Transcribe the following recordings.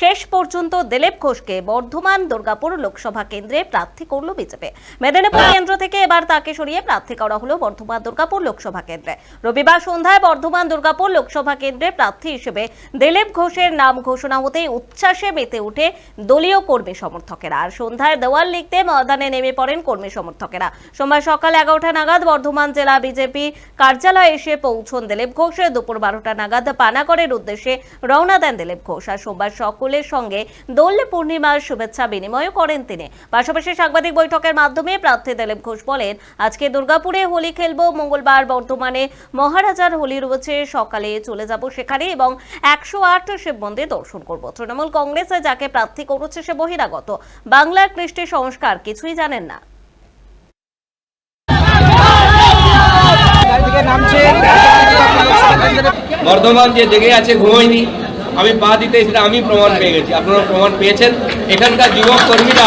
শেষ পর্যন্ত দিলীপ ঘোষকে বর্ধমান দুর্গাপুর লোকসভা কেন্দ্রে প্রার্থী করল বিজেপি। মেদিনীপুর কেন্দ্র থেকে এবার তাকে সরিয়ে প্রার্থী করা হলো বর্ধমান দুর্গাপুর লোকসভা কেন্দ্রে। রবিবার সন্ধ্যায় বর্ধমান দুর্গাপুর লোকসভা কেন্দ্রে প্রার্থী হিসেবে দিলীপ ঘোষের নাম ঘোষণা হতেই উচ্ছ্বাসে মেতে উঠে দলীয় কর্মী সমর্থকেরা। আর সন্ধ্যায় দেওয়াল লিখতে ময়দানে নেমে পড়েন কর্মী সমর্থকেরা। সোমবার সকাল এগারোটা নাগাদ বর্ধমান জেলা বিজেপি কার্যালয়ে এসে পৌঁছন দিলীপ ঘোষ। দুপুর বারোটা নাগাদ পানাগড়ের উদ্দেশ্যে রওনা দেন দিলীপ ঘোষ। আর সোমবার সকলের সঙ্গে দোল পূর্ণিমার শুভেচ্ছা বিনিময় করেন তিনি। পাশাপাশি সাংবাদিক বৈঠকের মাধ্যমে প্রার্থী দিলীপ ঘোষ বলেন, আজকে দুর্গাপুরে হোলি খেলব, মঙ্গলবার বর্ধমানে মহারাজার হোলি রয়েছে, সকালে চলে যাব সেখানে এবং একশো আট শিব মন্দির দর্শন করব। তৃণমূল কংগ্রেস যাকে প্রার্থী করেছে সে বহিরাগত। বাংলার কৃষ্টি সংস্কার কিছুই জানেন না। বর্ধমান যে জেগে আছে, ঘুমোয়নি। আমি পা দিতে সেটা আমি প্রমাণ পেয়ে গেছি। আপনারা প্রমাণ পেয়েছেন। এখানকার যুবক কর্মীরা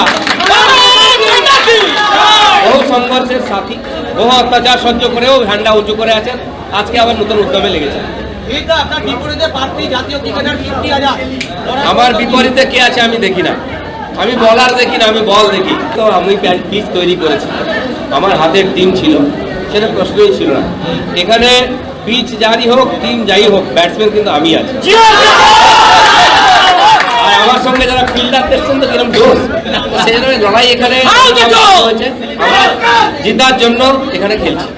বহু সংঘর্ষের সাথী বহু অত্যাচার সহ্য করেও ঝান্ডা উঁচু করে আছেন। আজকে আবার নতুন উদ্যমে লেগেছে। আমার বিপরীতে কে আছে আমি দেখি না। আমি বলার দেখি না আমি বল দেখি। তো আমি পিচ তৈরি করেছি। আমার হাতের টিম ছিল সেটা প্রশ্নই ছিল না। এখানে পিচ যারই হোক টিম যাই হোক ব্যাটসম্যান কিন্তু আমি আছি। সঙ্গে দেখছেন তো কিরম জোশ সেই জন্য লড়াই এখানে জিতার জন্য এখানে খেলছি।